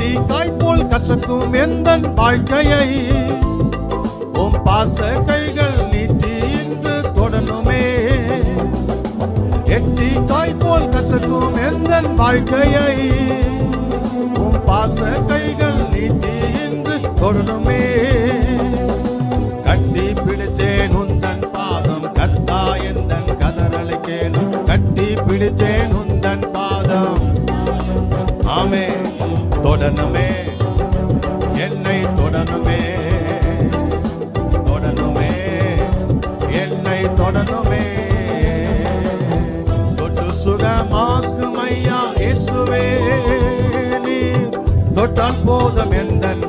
எட்டி காய்போல் கசக்கும் எந்த வாழ்க்கையை? உம் பாச கைகள் நீட்டி இன்று தொடனுமே எட்டி காய்போல் கசக்கும் எந்த வாழ்க்கையை? உம் பாச கைகள் நீட்டி இன்று தொடனுமே கட்டி பிடித்தேன் உந்தன் பாதம் கத்தா எந்தன் கதறலை கேளு கட்டி பிடித்தேன் என்னை தொட்டு சுகமாக்கும் ஐயா இயேசுவே நீர். தொட்டால் போதும் எந்தன்